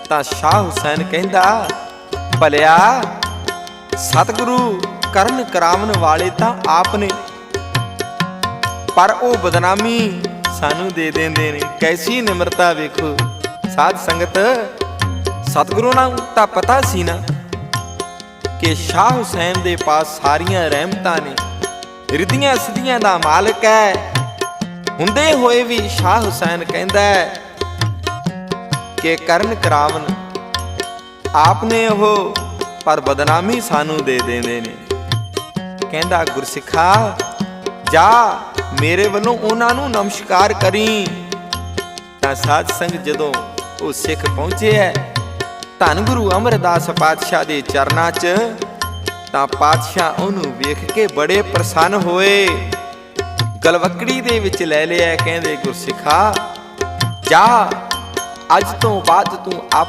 ਤਾਂ ਸ਼ਾਹ ਹੁਸੈਨ ਕਹਿੰਦਾ, ਭਲਿਆ, ਸਤਿਗੁਰੂ ਕਰਨ ਕਰਾਵਨ ਵਾਲੇ ਤਾਂ ਆਪ ਨੇ, ਪਰ ਉਹ ਬਦਨਾਮੀ ਸਾਨੂੰ ਦੇ ਦਿੰਦੇ ਨੇ। ਕੈਸੀ ਨਿਮਰਤਾ ਵੇਖੋ, ਸਾਧ ਸੰਗਤ ਸਤਿਗੁਰੂ ਨਾਲ ਤਾਂ ਪਤਾ ਸੀ ਨਾ ਕਿ ਸ਼ਾਹ ਹੁਸੈਨ ਦੇ ਪਾਸ ਸਾਰੀਆਂ ਰਹਿਮਤਾਂ ਨੇ। ਰਿਧੀਆਂ ਸਿੱਧੀਆਂ ਦਾ ਮਾਲਕ ਹੈ। ਹੁੰਦੇ ਹੋਏ ਵੀ ਸ਼ਾਹ ਹੁਸੈਨ ਕਹਿੰਦਾ ਹੈ ਕਿ ਕਰਨ ਕਰਾਵਨ। ਆਪ ਨੇ ਉਹ, ਪਰ ਬਦਨਾਮੀ ਸਾਨੂੰ ਦੇ ਦਿੰਦੇ ਨੇ। ਕਹਿੰਦਾ, ਗੁਰਸਿੱਖਾ, ਜਾ, ਮੇਰੇ ਵੱਲੋਂ ਉਹਨਾਂ ਨੂੰ ਨਮਸਕਾਰ ਕਰੀ। ਤਾਂ ਸਾਧ ਸੰਗ ਜਦੋਂ ਉਹ ਸਿੱਖ ਪਹੁੰਚੇ ਹੈ, ਧੰਨ ਗੁਰੂ ਅਮਰਦਾਸ ਪਾਤਸ਼ਾਹ ਦੇ ਚਰਨਾਂ 'ਚ, ਤਾਂ ਪਾਤਸ਼ਾਹ ਉਹਨੂੰ ਵੇਖ ਕੇ ਬੜੇ ਪ੍ਰਸੰਨ ਹੋਏ। ਗਲਵਕੜੀ ਦੇ ਵਿੱਚ ਲੈ ਲਿਆ, ਕਹਿੰਦੇ, ਗੁਰਸਿੱਖਾ, ਜਾ ਅੱਜ ਤੋਂ ਬਾਅਦ ਤੂੰ ਆਪ